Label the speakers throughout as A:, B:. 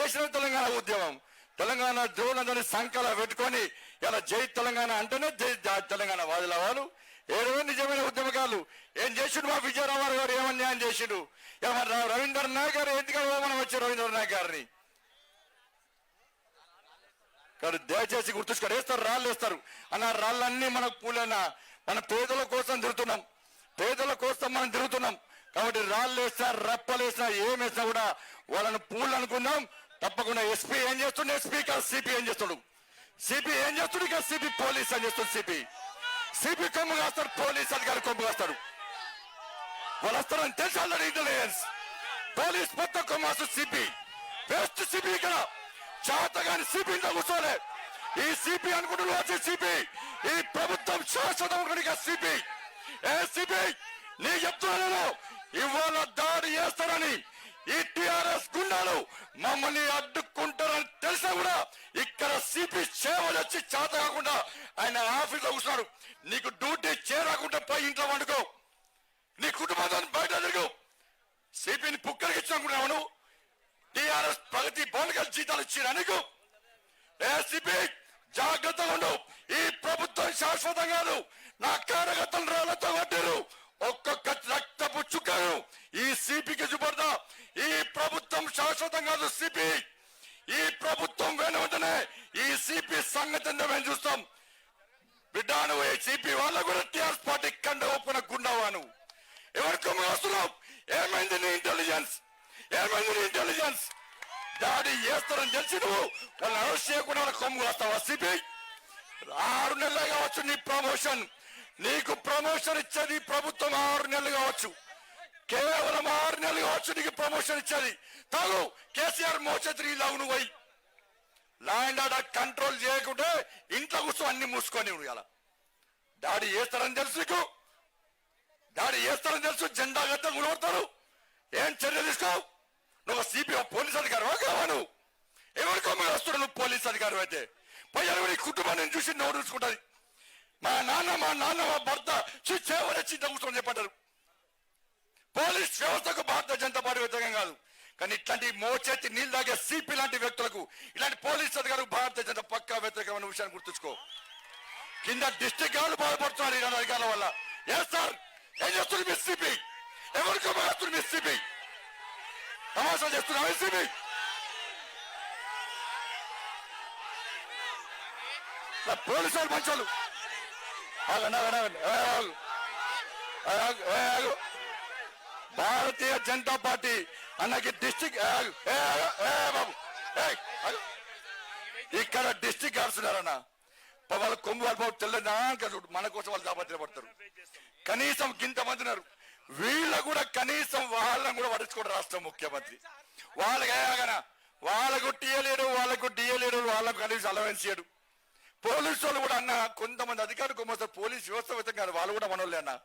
A: చేసిన తెలంగాణ ఉద్యమం. తెలంగాణ దేవుళ్ళందరినీ సంకల పెట్టుకొని ఇలా జై తెలంగాణ అంటేనే జై తెలంగాణ వాదుల వాళ్ళు ఏడవే నిజమైన ఉద్యమకాలు ఏం చేసిండు మా విజయరామారావు గారు? ఏమన్యాయం చేసిండు? ఏమన్నా రవీంద్ర గారు ఎందుకు మనం వచ్చారు రవీంద్ర నాయక్ గారిని? కానీ దయచేసి గుర్తుంచుకొని వేస్తారు రాళ్ళు వేస్తారు. అన్న రాళ్ళన్నీ మనకు పూలైనా మన పేదల కోసం తిరుగుతున్నాం. పేదల కోసం మనం తిరుగుతున్నాం. కాబట్టి రాళ్ళు వేసినా రప్పలు వేసినా ఏం వేసినా కూడా వాళ్ళని పూలు అనుకుందాం. తప్పకుండా ఎస్పీ ఏం చేస్తుండే? ఎస్పీ కాదు సిపి ఏం చేస్తాడు? సిపి ఏం చేస్తుడు? ఇక సిపి పోలీస్ అని చేస్తుంది సిపి. సిపి కొమ్ము కాస్తాడు పోలీస్ అధికారి కొమ్ము కాస్తాడు వాళ్ళు వస్తారని తెలుసు ఆల్రెడీ ఇంటెలిజెన్స్? పోలీస్ మొత్తం కొమ్మాసు సిపి. బెస్ట్ సిపి ఇక్కడ. చాతగాని సిపి ఇంట్లో కూర్చోలే. ఈ సిపి అనుకుంటున్న వచ్చే సిపి. ఈ ప్రభుత్వం శాశ్వతం అనుకుని సిపి. ఏ సిపి? నీ చెప్తున్నాను ఇవాళ దాడి చేస్తారని. ఈ టిఆర్ఎస్ గుండాలు మమ్మల్ని అడ్డుకుంటారని తెలిసా కూడా ఇక్కడ సిపి సేవలు వచ్చి చేత కాకుండా ఆయన ఆఫీస్లో కూర్చున్నాడు. నీకు డ్యూటీ చేరకుండా పోయి ఇంట్లో వండుకో. నీ కుటుంబాన్ని బయట తిరుగు. సిపిని పుక్కలకి ఇచ్చానుకున్నావు నువ్వు. టిఆర్ఎస్ ప్రగతి బోనకల్ జీతాలు ఇచ్చిన నీకు. సిపి జాగ్రత్తగా ఉండు. ఈ ప్రభుత్వం శాశ్వతం కాదు. నా కార్యకర్తలు రాళ్ళతో కొట్టారు ఒక్కొక్క రక్తపు చుక్కను ఈ సిపికి చూపడతా ఈ ప్రభుత్వం శాశ్వతం కాదు సిపి. ఈ ప్రభుత్వం వెనువెంటనే ఈ సిపి సంగతి మేము చూస్తాం. బిడ్డ నువ్వు ఈ సిపి వాళ్ళ కూడా టిఆర్ఎస్ పార్టీ కండ ఒప్పున గుండవా నువ్వు. ఎవరికి వస్తున్నావు ఏమైంది నీ ఇంటెలిజెన్స్ ఏమైంది నీ ఇంటెలిజెన్స్ దాడి చేస్తారని తెలిసి నువ్వు వాళ్ళు అరెస్ట్ చేయకుండా కొమ్ము వస్తావా సిపి? ఆరు నెలలు కావచ్చు నీ ప్రమోషన్ నీకు ప్రమోషన్ ఇచ్చేది ప్రభుత్వం ఆరు నెలలు కావచ్చు. కేవలం ఆరు నెలలు కావచ్చు నీకు ప్రమోషన్ ఇచ్చేది. తాగు కేసీఆర్ మోచేతి లాగు నువ్వు పోయి. ల్యాండ్ ఆర్డర్ కంట్రోల్ చేయకుంటే ఇంట్లో కూర్చో అన్ని మూసుకొని ఇలా దాడి చేస్తారని తెలుసు నీకు? దాడి చేస్తారని తెలుసు? జెండా గద్ద గురవుతారు ఏం చర్య తీసుకోవు నువ్వు సిపి పోలీస్ అధికారు కావా నువ్వు? ఎవరికో మీరు వస్తున్నావు నువ్వు పోలీస్ అధికారి అయితే? పోయారు నీ కుటుంబాన్ని చూసి నోరు చూసుకుంటుంది మా నాన్న మా నాన్న మా భర్త చేవరచ్చి కూర్చొని చెప్పంటారు పోలీస్ వ్యవస్థకు భారత జనతా పార్టీ వ్యతిరేకం కాదు. కానీ ఇట్లాంటి మోచేతి నీళ్ళు తాగే సిపి లాంటి వ్యక్తులకు ఇలాంటి పోలీస్ అధికారులు భారత జనతా పక్కా వ్యతిరేకమైన విషయాన్ని గుర్తుంచుకో. కింద డిస్టిక్ గారు బాధపడుతున్నారు ఇలాంటి అధికారుల వల్ల. ఏ సార్ ఏం చేస్తుంది మీ సిపి? ఎవరికో మారుతుంది మీ సిపి? తమాషా చేస్తున్నా సిపి? పోలీసు వాళ్ళు మంచోళ్ళు. భారతీయ జనతా పార్టీ అన్నకి డిస్టిక్ బాబు. ఇక్కడ డిస్టిక్ గాడుస్తున్నారన్న వాళ్ళ కొమ్ము వాళ్ళ బాబు చూడు. మన కోసం వాళ్ళు దాపత్రపడతారు కనీసం గింత మంది ఉన్నారు. వీళ్ళు కూడా కనీసం వాళ్ళని కూడా పట్టించుకోడు రాష్ట్ర ముఖ్యమంత్రి. వాళ్ళకి ఏగన వాళ్ళకు టీయలేడు వాళ్ళకు డియలేడు వాళ్ళకు కనీసం అలవెన్స్ చేయడు పోలీసు వాళ్ళు కూడా అన్న కొంతమంది అధికారులు కొమ్మస్తారు పోలీస్ వ్యవస్థ వ్యతిరేకంగా వాళ్ళు కూడా మనోళ్ళే అన్న.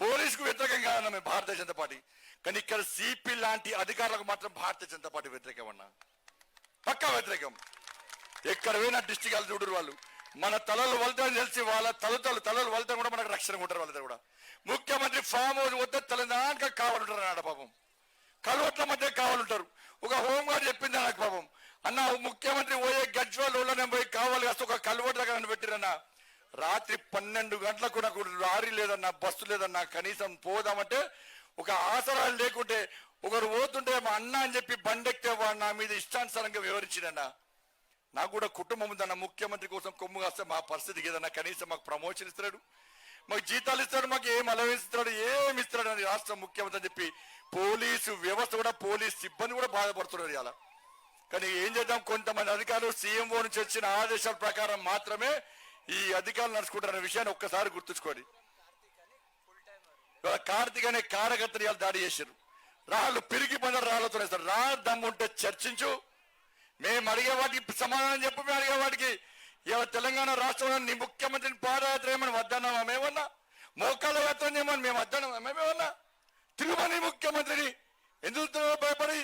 A: పోలీసుకు వ్యతిరేకంగా అన్న మేము భారతీయ జనతా పార్టీ. కానీ ఇక్కడ సిపి లాంటి అధికారులకు మాత్రం భారతీయ జనతా పార్టీ వ్యతిరేకం అన్న. పక్కా వ్యతిరేకం. ఎక్కడ పోయినా డిస్టిక్ వాళ్ళు చూడరు వాళ్ళు. మన తలలు వలతని తెలిసి వాళ్ళ తలతలు తలలు వలుతా కూడా మనకు రక్షణ ఉంటారు వాళ్ళ కూడా. ముఖ్యమంత్రి ఫామ్ హౌస్ వద్ద తలదానికి కావాలంటారు అన్నాడు పాపం. కలవట్ల మధ్య కావాలంటారు. ఒక హోంగార్డ్ చెప్పింది నాకు పాపం. అన్న ముఖ్యమంత్రి పోయే గజ్వాల్ ఊళ్ళోనే పోయి కావాలి కాస్త ఒక కలవట్ల దగ్గర పెట్టిరన్న. రాత్రి పన్నెండు గంటలకు నాకు లారీ లేదన్నా బస్సు లేదన్నా కనీసం పోదామంటే ఒక ఆసరాలు లేకుంటే ఒకరు పోతుంటే మా అన్న అని చెప్పి బండెక్తే వాడు నా మీద ఇష్టానుసారంగా వివరించిందన్నా నాకు కూడా కుటుంబం ఉందన్న ముఖ్యమంత్రి కోసం కొమ్ము కాస్తే మా పరిస్థితి ఏదన్నా కనీసం మాకు ప్రమోషన్ ఇస్తాడు మాకు జీతాలు ఇస్తాడు మాకు ఏం అలవిస్తాడు ఏమి ఇస్తాడు అని రాష్ట్ర ముఖ్యమంత్రి అని చెప్పి పోలీసు వ్యవస్థ కూడా పోలీస్ సిబ్బంది కూడా బాధపడుతున్నారు ఇలా కానీ ఏం చేద్దాం? కొంతమంది అధికారులు సీఎంఓ నుంచి వచ్చిన ఆదేశాల ప్రకారం మాత్రమే ఈ అధికారులు నడుచుకుంటారనే విషయాన్ని ఒక్కసారి గుర్తుంచుకోండి. కార్తీక్ అనే కార్యకర్తని దాడి చేశారు రాళ్ళు పిరికి పడిన రాళ్ళతో సార్. రా దమ్ముంటే చర్చించు. మేము అడిగే వాటికి సమాధానం చెప్పు మేము అడిగే వాటికి. ఇవాళ తెలంగాణ రాష్ట్రంలో నీ ముఖ్యమంత్రిని పాదయాత్ర ఏమని వద్దన్నామా మేమన్నా? మోకాళ్ళ యాత్ర ఏమని మేము వద్దన్నామా మేమేమన్నా? తిరుగుమని ముఖ్యమంత్రిని ఎందుకు భయపడి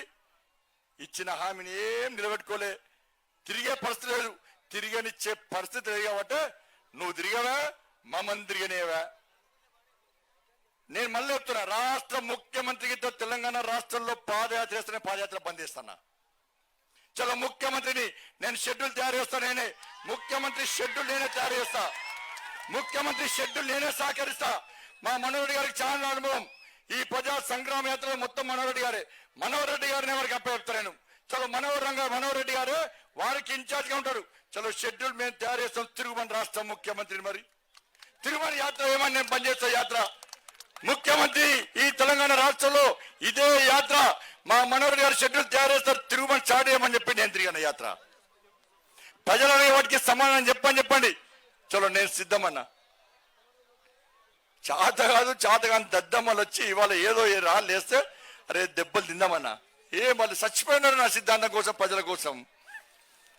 A: ఇచ్చిన హామీని ఏం నిలబెట్టుకోలే. తిరిగే పరిస్థితి లేదు. తిరిగనిచ్చే పరిస్థితి లేదు కాబట్టి నువ్వు తిరిగావా మమ్మల్ని తిరిగనేవా నేను మళ్ళీ చెప్తున్నా రాష్ట్ర ముఖ్యమంత్రితో తెలంగాణ రాష్ట్రంలో పాదయాత్ర చేస్తేనే పాదయాత్ర బంద్ చలో ముఖ్యమంత్రిని నేను షెడ్యూల్ తయారు చేస్తా నేనే. ముఖ్యమంత్రి షెడ్యూల్ నేనే తయారు చేస్తా. ముఖ్యమంత్రి షెడ్యూల్ నేనే సహకరిస్తా. మా మనోహర్ గారికి చాలా అనుభవం. ఈ ప్రజా సంగ్రామ యాత్రలో మొత్తం మనోహర్ రెడ్డి గారే. మనోహర్ రెడ్డి గారిని ఎవరికి అప్పచెప్తా చలో మనోహర్ రంగ మనోహర్ రెడ్డి గారు వారికి ఇన్ఛార్జ్గా ఉంటారు. చలో షెడ్యూల్ మేము తయారు చేస్తాం. తిరుగుమని రాష్ట్రం ముఖ్యమంత్రిని మరి. తిరుమల యాత్ర ఏమని నేను పనిచేస్తా యాత్ర? ముఖ్యమంత్రి ఈ తెలంగాణ రాష్ట్రంలో ఇదే యాత్ర. మా మనోహర్ గారు షెడ్యూల్ తయారు చేస్తారు. తిరుగుమని స్టార్ట్ చేయమని చెప్పి నేను తిరిగిన యాత్ర. ప్రజల వాటికి సమాధానం చెప్పని చెప్పండి. చలో నేను సిద్ధమన్నా. చాత కాదు చాత కాని దద్దమ్మలు వచ్చి ఇవాళ ఏదో ఏ రాళ్ళు వేస్తే అరే దెబ్బలు తిందామన్నా. ఏ మళ్ళీ చచ్చిపోయినారు నా సిద్ధాంతం కోసం ప్రజల కోసం.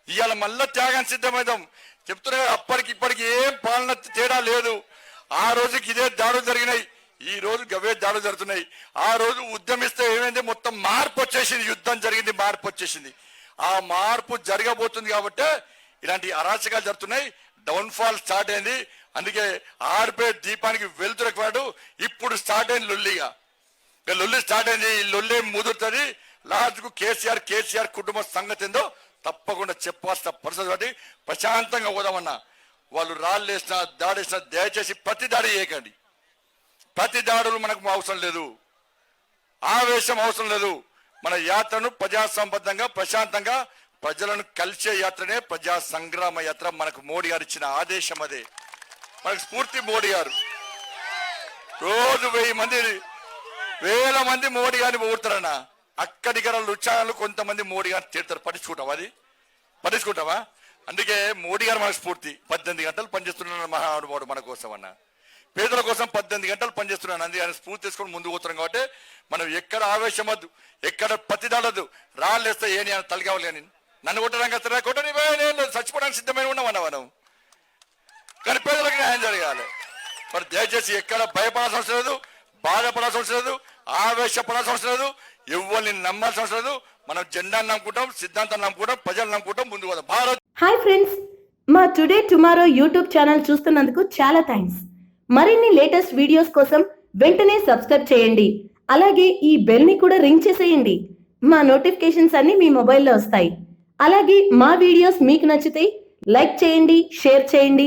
A: ఇవాళ మళ్ళా త్యాగం సిద్ధమైదాం. చెప్తున్నా అప్పటికి ఇప్పటికి ఏం పాలన తేడా లేదు. ఆ రోజుకి ఇదే దాడులు జరిగినాయి. ఈ రోజు గవే దాడులు జరుగుతున్నాయి. ఆ రోజు ఉద్యమిస్తే ఏమైంది? మొత్తం మార్పు వచ్చేసింది. యుద్ధం జరిగింది మార్పు వచ్చేసింది. ఆ మార్పు జరగబోతుంది కాబట్టి ఇలాంటి అరాచకాలు జరుగుతున్నాయి. డౌన్ ఫాల్ స్టార్ట్ అయింది. అందుకే ఆర్పే దీపానికి వెళ్తురకవాడు ఇప్పుడు స్టార్ట్ అయింది లొల్లిగా. ఇక లొల్లి స్టార్ట్ అయింది ఈ లొల్లి ముదురుతుంది. లాస్ట్కు కేసీఆర్ కేసీఆర్ కుటుంబ సంగతి ఏందో తప్పకుండా చెప్పాల్సిన పరిస్థితి కాబట్టి ప్రశాంతంగా పోదామన్నా. వాళ్ళు రాళ్ళు వేసిన దాడి వేసిన దయచేసి ప్రతి దాడి చేయకండి. ప్రతి దాడులు మనకు అవసరం లేదు. ఆవేశం అవసరం లేదు. మన యాత్రను ప్రజాసంబద్ధంగా ప్రశాంతంగా ప్రజలను కలిసే యాత్రనే ప్రజా సంగ్రామ యాత్ర మనకు మోడీ గారు ఇచ్చిన ఆదేశం అదే. మనకు స్ఫూర్తి మోడీ గారు. రోజు వెయ్యి మంది వేల మంది మోడీ గారిని పొగుడతారన్న. అక్కడికర లుచ్చాలు కొంతమంది మోడీ గారిని తిడతారు పట్టించుకుంటావా అది? పట్టించుకుంటావా? అందుకే మోడీ గారు మనకు స్ఫూర్తి. పద్దెనిమిది గంటలు పనిచేస్తున్నాడు మహానుభావుడు మన కోసం అన్న. పేదల కోసం పద్దెనిమిది గంటలు పనిచేస్తున్నాను అందుకే ఆయన స్ఫూర్తి తీసుకొని ముందుకు పోతున్నాం కాబట్టి మనం ఎక్కడ ఆవేశం వద్దు ఎక్కడ పత్తిదాడద్దు రాళ్ళేస్తే ఏని అని తలకావాలి కానీ నన్ను కొట్టడానికి వస్తారా? కొట్టని చచ్చిపోవడానికి సిద్ధమైన ఉన్నామన్నా మనం. కానీ పేదలకు న్యాయం జరగాలి. మరి దయచేసి ఎక్కడ భయపడాల్సిన అవసరం లేదు బాధపడాల్సిన అవసరం లేదు ఆవేశపడాల్సిన అవసరం లేదు ఎవరిని నమ్మాల్సిన అవసరం లేదు. మనం జెండాను నమ్ముకుంటాం సిద్ధాంతాన్ని నమ్ముకుంటాం ప్రజలు నమ్ముకుంటాం ముందుకు పోదాం. భారత్
B: హాయ్ ఫ్రెండ్స్ మా టుడే టుమారో యూట్యూబ్ ఛానల్ చూస్తున్నందుకు చాలా థ్యాంక్స్ మరిన్ని లేటెస్ట్ వీడియోస్ కోసం వెంటనే సబ్స్క్రైబ్ చేయండి. అలాగే ఈ బెల్ని కూడా రింగ్ చేసేయండి. మా నోటిఫికేషన్స్ అన్ని మీ మొబైల్లో వస్తాయి. అలాగే మా వీడియోస్ మీకు నచ్చితే లైక్ చేయండి షేర్ చేయండి.